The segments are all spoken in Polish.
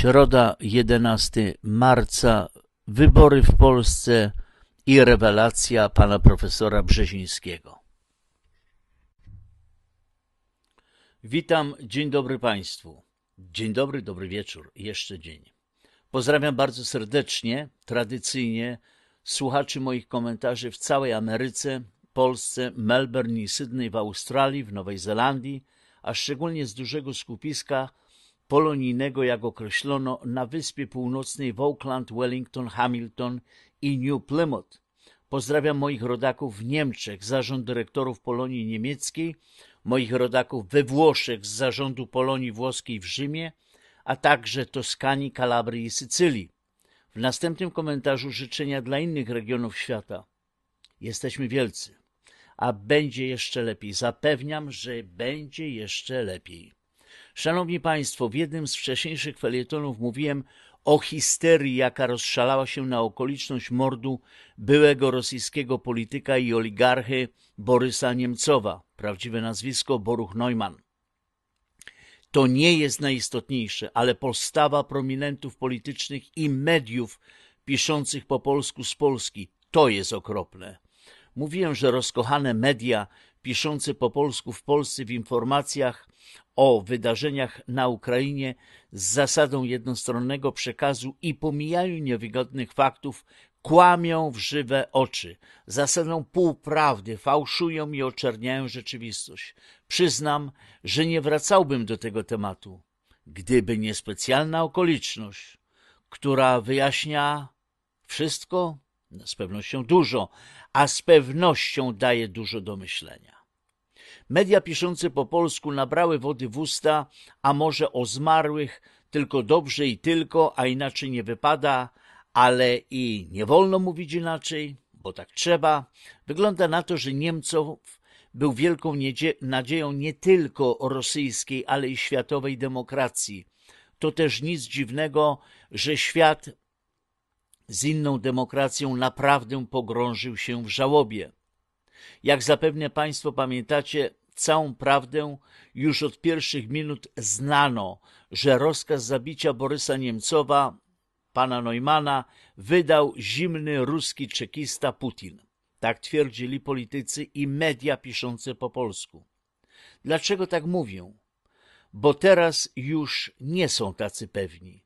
Środa 11 marca. Wybory w Polsce i rewelacja pana profesora Brzezińskiego. Witam, dzień dobry Państwu. Dzień dobry, dobry wieczór, jeszcze dzień. Pozdrawiam bardzo serdecznie, tradycyjnie słuchaczy moich komentarzy w całej Ameryce, Polsce, Melbourne i Sydney w Australii, w Nowej Zelandii, a szczególnie z dużego skupiska polonijnego, jak określono, na Wyspie Północnej w Auckland, Wellington, Hamilton i New Plymouth. Pozdrawiam moich rodaków w Niemczech, zarząd dyrektorów Polonii Niemieckiej, moich rodaków we Włoszech z zarządu Polonii Włoskiej w Rzymie, a także Toskanii, Kalabrii i Sycylii. W następnym komentarzu życzenia dla innych regionów świata. Jesteśmy wielcy, a będzie jeszcze lepiej. Zapewniam, że będzie jeszcze lepiej. Szanowni Państwo, w jednym z wcześniejszych felietonów mówiłem o histerii, jaka rozszalała się na okoliczność mordu byłego rosyjskiego polityka i oligarchy Borysa Niemcowa, prawdziwe nazwisko Boruch Neumann. To nie jest najistotniejsze, ale postawa prominentów politycznych i mediów piszących po polsku z Polski to jest okropne. Mówiłem, że rozkochane media piszące po polsku w Polsce w informacjach o wydarzeniach na Ukrainie z zasadą jednostronnego przekazu i pomijają niewygodnych faktów, kłamią w żywe oczy, zasadą półprawdy, fałszują i oczerniają rzeczywistość. Przyznam, że nie wracałbym do tego tematu, gdyby nie specjalna okoliczność, która wyjaśnia wszystko, no, z pewnością dużo, a z pewnością daje dużo do myślenia. Media piszące po polsku nabrały wody w usta, a może o zmarłych tylko dobrze i tylko, a inaczej nie wypada, ale i nie wolno mówić inaczej, bo tak trzeba. Wygląda na to, że Niemców był wielką nadzieją nie tylko rosyjskiej, ale i światowej demokracji. To też nic dziwnego, że świat z inną demokracją naprawdę pogrążył się w żałobie. Jak zapewne Państwo pamiętacie, całą prawdę już od pierwszych minut znano, że rozkaz zabicia Borysa Niemcowa, pana Neumana, wydał zimny ruski czekista Putin. Tak twierdzili politycy i media piszące po polsku. Dlaczego tak mówią? Bo teraz już nie są tacy pewni.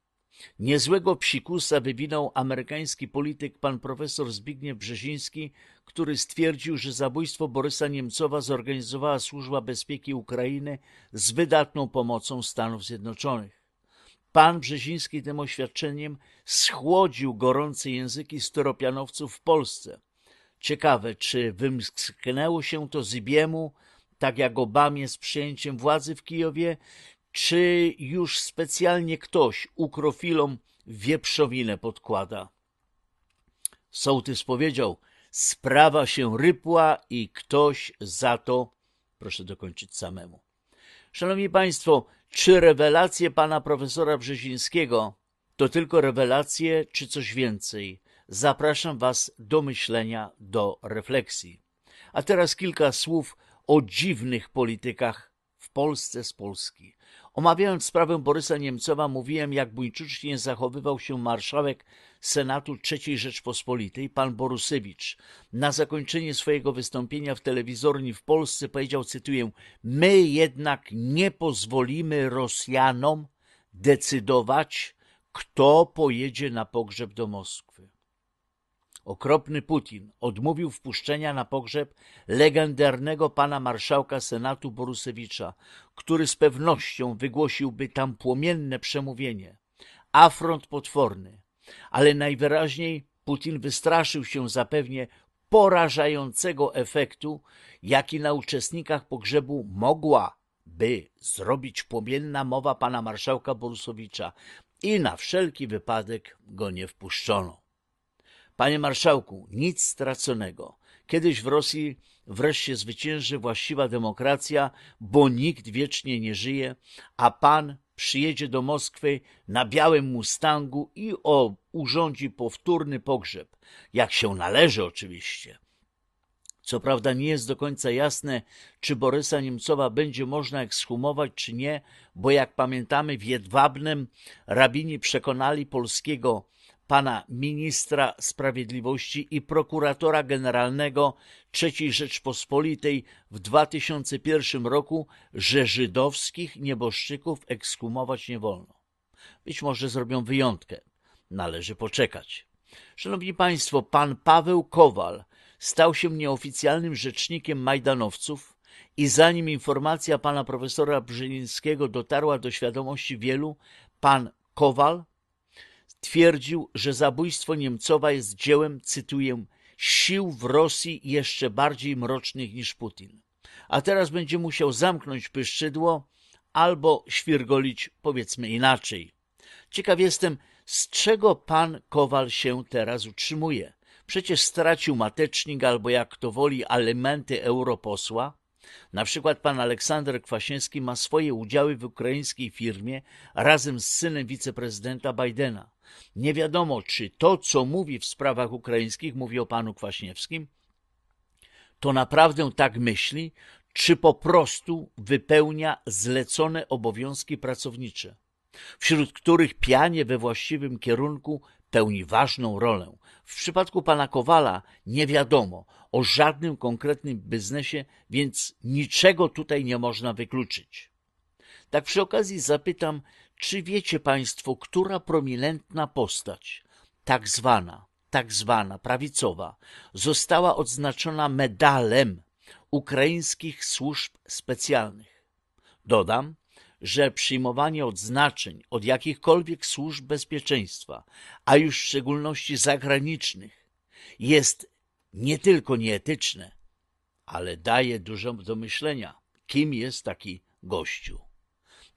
Niezłego psikusa wywinął amerykański polityk pan profesor Zbigniew Brzeziński, który stwierdził, że zabójstwo Borysa Niemcowa zorganizowała Służba Bezpieki Ukrainy z wydatną pomocą Stanów Zjednoczonych. Pan Brzeziński tym oświadczeniem schłodził gorące języki styropianowców w Polsce. Ciekawe, czy wymsknęło się to Zybiemu, tak jak Obamie z przyjęciem władzy w Kijowie, czy już specjalnie ktoś ukrofilom wieprzowinę podkłada. Sołtys powiedział, sprawa się rypła i ktoś za to, proszę dokończyć samemu. Szanowni Państwo, czy rewelacje pana profesora Brzezińskiego to tylko rewelacje, czy coś więcej? Zapraszam Was do myślenia, do refleksji. A teraz kilka słów o dziwnych politykach w Polsce z Polski. Omawiając sprawę Borysa Niemcowa, mówiłem, jak buńczucznie zachowywał się marszałek Senatu III Rzeczpospolitej, pan Borusewicz. Na zakończenie swojego wystąpienia w telewizorni w Polsce powiedział, cytuję, my jednak nie pozwolimy Rosjanom decydować, kto pojedzie na pogrzeb do Moskwy. Okropny Putin odmówił wpuszczenia na pogrzeb legendarnego pana marszałka Senatu Borusewicza, który z pewnością wygłosiłby tam płomienne przemówienie. Afront potworny, ale najwyraźniej Putin wystraszył się zapewnie porażającego efektu, jaki na uczestnikach pogrzebu mogła by zrobić płomienna mowa pana marszałka Borusowicza i na wszelki wypadek go nie wpuszczono. Panie marszałku, nic straconego. Kiedyś w Rosji wreszcie zwycięży właściwa demokracja, bo nikt wiecznie nie żyje, a pan przyjedzie do Moskwy na białym Mustangu i o, urządzi powtórny pogrzeb, jak się należy oczywiście. Co prawda nie jest do końca jasne, czy Borysa Niemcowa będzie można ekshumować, czy nie, bo jak pamiętamy w Jedwabnem rabini przekonali polskiego pana ministra sprawiedliwości i prokuratora generalnego III Rzeczpospolitej w 2001 roku, że żydowskich nieboszczyków ekshumować nie wolno. Być może zrobią wyjątkę. Należy poczekać. Szanowni Państwo, pan Paweł Kowal stał się nieoficjalnym rzecznikiem Majdanowców i zanim informacja pana profesora Brzezińskiego dotarła do świadomości wielu, pan Kowal twierdził, że zabójstwo Niemcowa jest dziełem, cytuję, sił w Rosji jeszcze bardziej mrocznych niż Putin. A teraz będzie musiał zamknąć pyszczydło albo świrgolić, powiedzmy inaczej. Ciekaw jestem, z czego pan Kowal się teraz utrzymuje. Przecież stracił matecznik albo jak to woli alimenty europosła. Na przykład pan Aleksander Kwaśniewski ma swoje udziały w ukraińskiej firmie razem z synem wiceprezydenta Bidena. Nie wiadomo, czy to, co mówi w sprawach ukraińskich, mówi o panu Kwaśniewskim, to naprawdę tak myśli, czy po prostu wypełnia zlecone obowiązki pracownicze, wśród których pianie we właściwym kierunku pełni ważną rolę. W przypadku pana Kowala nie wiadomo o żadnym konkretnym biznesie, więc niczego tutaj nie można wykluczyć. Tak przy okazji zapytam, czy wiecie Państwo, która prominentna postać, tak zwana, tak zwana prawicowa, została odznaczona medalem ukraińskich służb specjalnych? Dodam, że przyjmowanie odznaczeń od jakichkolwiek służb bezpieczeństwa, a już w szczególności zagranicznych, jest nie tylko nieetyczne, ale daje dużo do myślenia, kim jest taki gościu.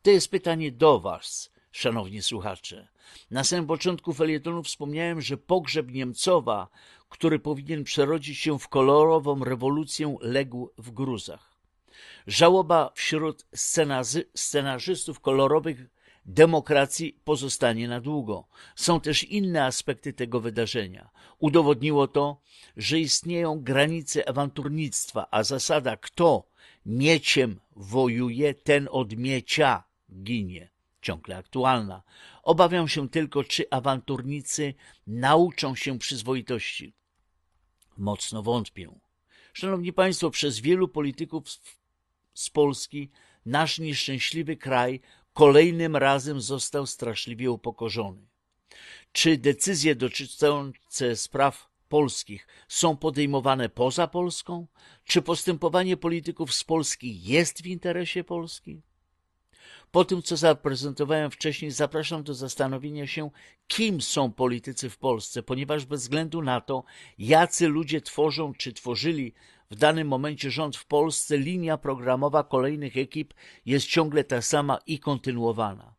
To jest pytanie do Was, szanowni słuchacze. Na samym początku felietonu wspomniałem, że pogrzeb Niemcowa, który powinien przerodzić się w kolorową rewolucję, legł w gruzach. Żałoba wśród scenarzystów kolorowych demokracji pozostanie na długo. Są też inne aspekty tego wydarzenia. Udowodniło to, że istnieją granice awanturnictwa, a zasada kto mieciem wojuje, ten od miecia ginie. Ciągle aktualna. Obawiam się tylko, czy awanturnicy nauczą się przyzwoitości. Mocno wątpię. Szanowni Państwo, przez wielu polityków z Polski nasz nieszczęśliwy kraj kolejnym razem został straszliwie upokorzony. Czy decyzje dotyczące spraw polskich są podejmowane poza Polską? Czy postępowanie polityków z Polski jest w interesie Polski? Po tym, co zaprezentowałem wcześniej, zapraszam do zastanowienia się, kim są politycy w Polsce, ponieważ bez względu na to, jacy ludzie tworzą czy tworzyli w danym momencie rząd w Polsce, linia programowa kolejnych ekip jest ciągle ta sama i kontynuowana.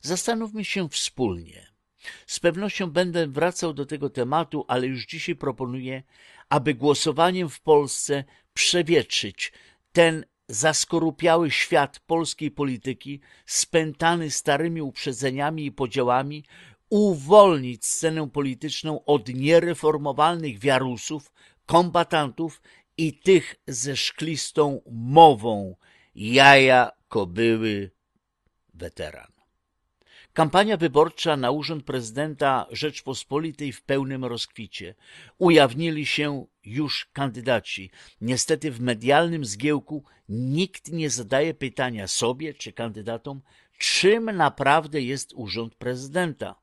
Zastanówmy się wspólnie. Z pewnością będę wracał do tego tematu, ale już dzisiaj proponuję, aby głosowaniem w Polsce przewietrzyć ten zaskorupiały świat polskiej polityki, spętany starymi uprzedzeniami i podziałami, uwolnić scenę polityczną od niereformowalnych wiarusów, kombatantów i tych ze szklistą mową jaja kobyły weteran. Kampania wyborcza na urząd prezydenta Rzeczpospolitej w pełnym rozkwicie. Ujawnili się już kandydaci. Niestety w medialnym zgiełku nikt nie zadaje pytania sobie czy kandydatom, czym naprawdę jest urząd prezydenta.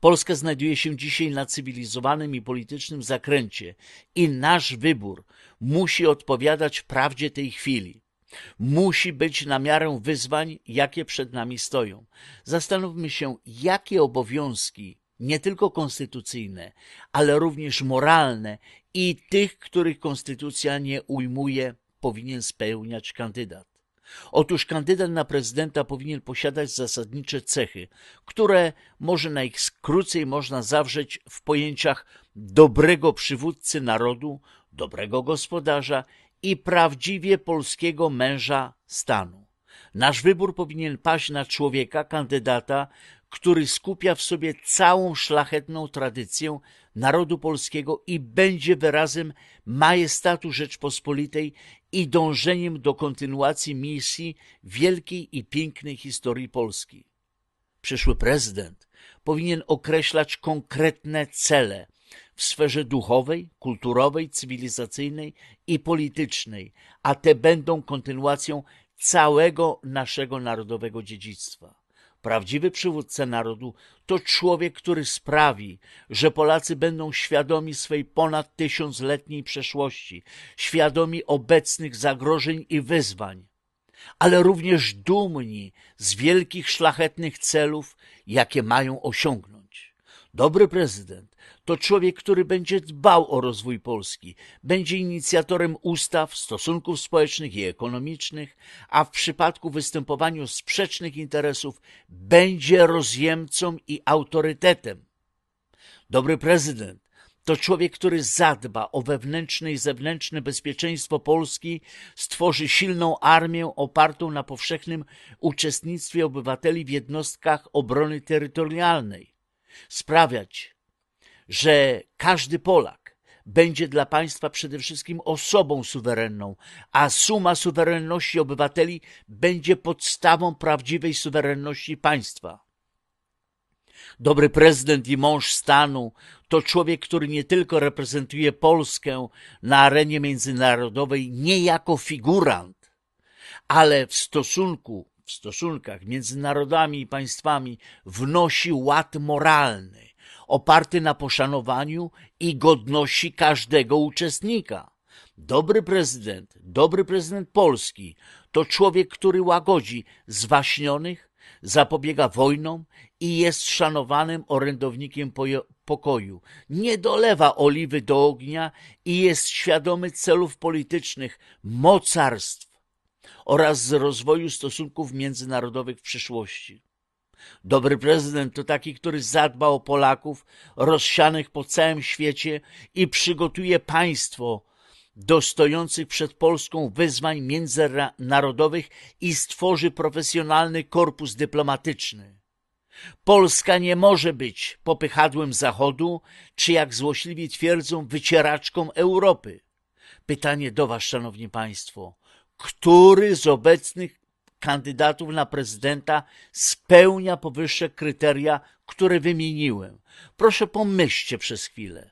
Polska znajduje się dzisiaj na cywilizowanym i politycznym zakręcie i nasz wybór musi odpowiadać prawdzie tej chwili. Musi być na miarę wyzwań, jakie przed nami stoją. Zastanówmy się, jakie obowiązki, nie tylko konstytucyjne, ale również moralne i tych, których konstytucja nie ujmuje, powinien spełniać kandydat. Otóż kandydat na prezydenta powinien posiadać zasadnicze cechy, które może najkrócej można zawrzeć w pojęciach dobrego przywódcy narodu, dobrego gospodarza i prawdziwie polskiego męża stanu. Nasz wybór powinien paść na człowieka, kandydata, który skupia w sobie całą szlachetną tradycję narodu polskiego i będzie wyrazem majestatu Rzeczpospolitej i dążeniem do kontynuacji misji wielkiej i pięknej historii Polski. Przyszły prezydent powinien określać konkretne cele w sferze duchowej, kulturowej, cywilizacyjnej i politycznej, a te będą kontynuacją całego naszego narodowego dziedzictwa. Prawdziwy przywódca narodu to człowiek, który sprawi, że Polacy będą świadomi swej ponad tysiącletniej przeszłości, świadomi obecnych zagrożeń i wyzwań, ale również dumni z wielkich, szlachetnych celów, jakie mają osiągnąć. Dobry prezydent to człowiek, który będzie dbał o rozwój Polski, będzie inicjatorem ustaw, stosunków społecznych i ekonomicznych, a w przypadku występowania sprzecznych interesów będzie rozjemcą i autorytetem. Dobry prezydent to człowiek, który zadba o wewnętrzne i zewnętrzne bezpieczeństwo Polski, stworzy silną armię opartą na powszechnym uczestnictwie obywateli w jednostkach obrony terytorialnej, sprawiać, że każdy Polak będzie dla państwa przede wszystkim osobą suwerenną, a suma suwerenności obywateli będzie podstawą prawdziwej suwerenności państwa. Dobry prezydent i mąż stanu to człowiek, który nie tylko reprezentuje Polskę na arenie międzynarodowej nie jako figurant, ale w stosunku, w stosunkach między narodami i państwami wnosi ład moralny, oparty na poszanowaniu i godności każdego uczestnika. Dobry prezydent, dobry prezydent Polski to człowiek, który łagodzi zwaśnionych, zapobiega wojnom i jest szanowanym orędownikiem pokoju. Nie dolewa oliwy do ognia i jest świadomy celów politycznych, mocarstw oraz rozwoju stosunków międzynarodowych w przyszłości. Dobry prezydent to taki, który zadba o Polaków rozsianych po całym świecie i przygotuje państwo do stojących przed Polską wyzwań międzynarodowych i stworzy profesjonalny korpus dyplomatyczny. Polska nie może być popychadłem Zachodu, czy jak złośliwie twierdzą, wycieraczką Europy. Pytanie do Was, Szanowni Państwo. Który z obecnych kandydatów na prezydenta spełnia powyższe kryteria, które wymieniłem. Proszę pomyślcie przez chwilę.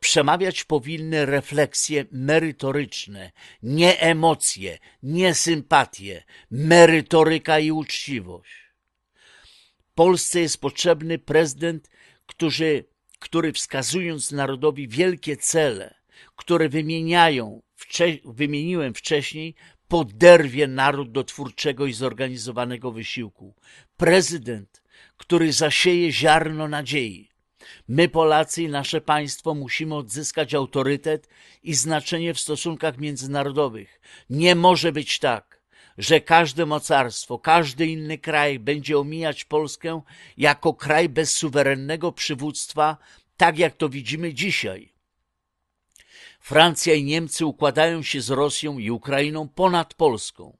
Przemawiać powinny refleksje merytoryczne, nie emocje, nie sympatie, merytoryka i uczciwość. Polsce jest potrzebny prezydent, który, który wskazując narodowi wielkie cele, które wymieniają, wymieniłem wcześniej, poderwie naród do twórczego i zorganizowanego wysiłku. Prezydent, który zasieje ziarno nadziei. My, Polacy i nasze państwo musimy odzyskać autorytet i znaczenie w stosunkach międzynarodowych. Nie może być tak, że każde mocarstwo, każdy inny kraj będzie omijać Polskę jako kraj bez suwerennego przywództwa, tak jak to widzimy dzisiaj. Francja i Niemcy układają się z Rosją i Ukrainą ponad Polską.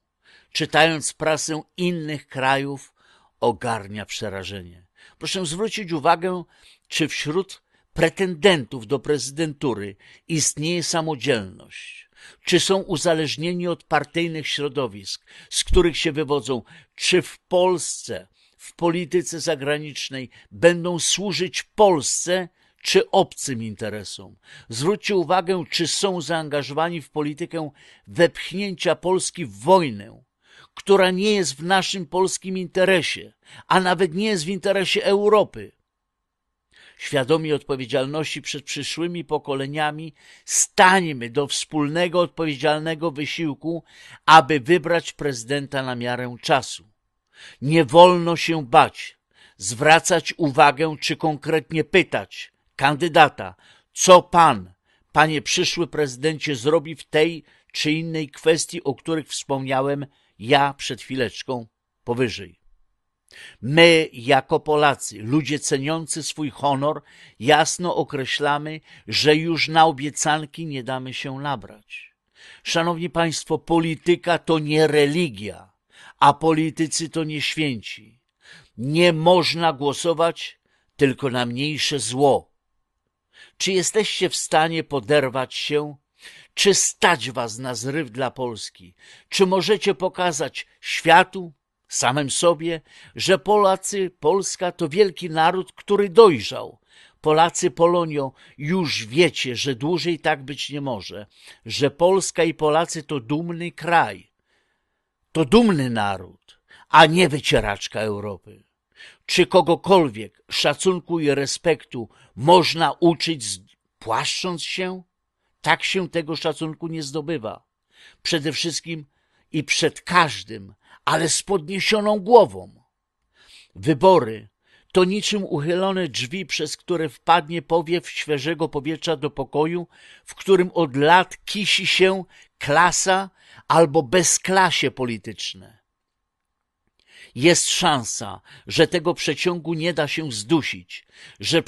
Czytając prasę innych krajów, ogarnia przerażenie. Proszę zwrócić uwagę, czy wśród pretendentów do prezydentury istnieje samodzielność, czy są uzależnieni od partyjnych środowisk, z których się wywodzą, czy w Polsce, w polityce zagranicznej będą służyć Polsce, czy obcym interesom. Zwróćcie uwagę, czy są zaangażowani w politykę wepchnięcia Polski w wojnę, która nie jest w naszym polskim interesie, a nawet nie jest w interesie Europy. Świadomi odpowiedzialności przed przyszłymi pokoleniami, stańmy do wspólnego odpowiedzialnego wysiłku, aby wybrać prezydenta na miarę czasu. Nie wolno się bać, zwracać uwagę czy konkretnie pytać, kandydata, co pan, panie przyszły prezydencie, zrobi w tej czy innej kwestii, o których wspomniałem ja przed chwileczką powyżej. My, jako Polacy, ludzie ceniący swój honor, jasno określamy, że już na obiecanki nie damy się nabrać. Szanowni Państwo, polityka to nie religia, a politycy to nie święci. Nie można głosować tylko na mniejsze zło, Czy jesteście w stanie poderwać się? Czy stać was na zryw dla Polski? Czy możecie pokazać światu, samym sobie, że Polacy, Polska to wielki naród, który dojrzał? Polacy, Polonio, już wiecie, że dłużej tak być nie może, że Polska i Polacy to dumny kraj, to dumny naród, a nie wycieraczka Europy. Czy kogokolwiek szacunku i respektu można uczyć płaszcząc się? Tak się tego szacunku nie zdobywa. Przede wszystkim i przed każdym, ale z podniesioną głową. Wybory to niczym uchylone drzwi, przez które wpadnie powiew świeżego powietrza do pokoju, w którym od lat kisi się klasa albo bezklasie polityczne. Jest szansa, że tego przeciągu nie da się zdusić, że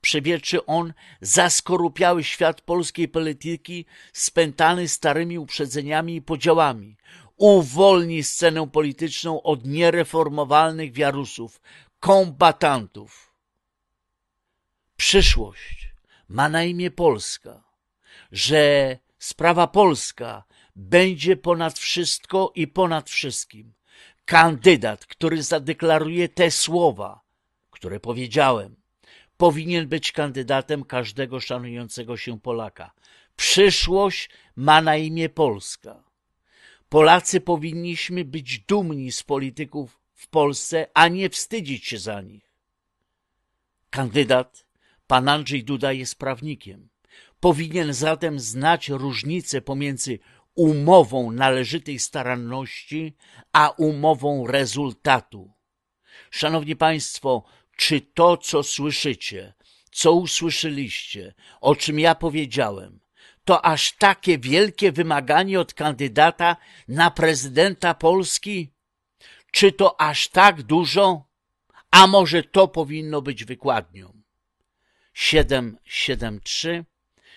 przebiety, on zaskorupiały świat polskiej polityki spętany starymi uprzedzeniami i podziałami, uwolni scenę polityczną od niereformowalnych wiarusów, kombatantów. Przyszłość ma na imię Polska, że sprawa polska będzie ponad wszystko i ponad wszystkim. Kandydat, który zadeklaruje te słowa, które powiedziałem, powinien być kandydatem każdego szanującego się Polaka. Przyszłość ma na imię Polska. Polacy powinniśmy być dumni z polityków w Polsce, a nie wstydzić się za nich. Kandydat, pan Andrzej Duda, jest prawnikiem. Powinien zatem znać różnicę pomiędzy umową należytej staranności, a umową rezultatu. Szanowni Państwo, czy to, co słyszycie, co usłyszeliście, o czym ja powiedziałem, to aż takie wielkie wymaganie od kandydata na prezydenta Polski? Czy to aż tak dużo? A może to powinno być wykładnią? 773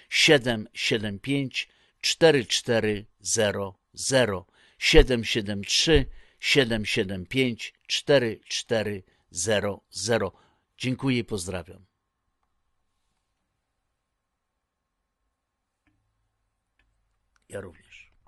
775 4400 773 775 4400 Dziękuję i pozdrawiam. Ja również.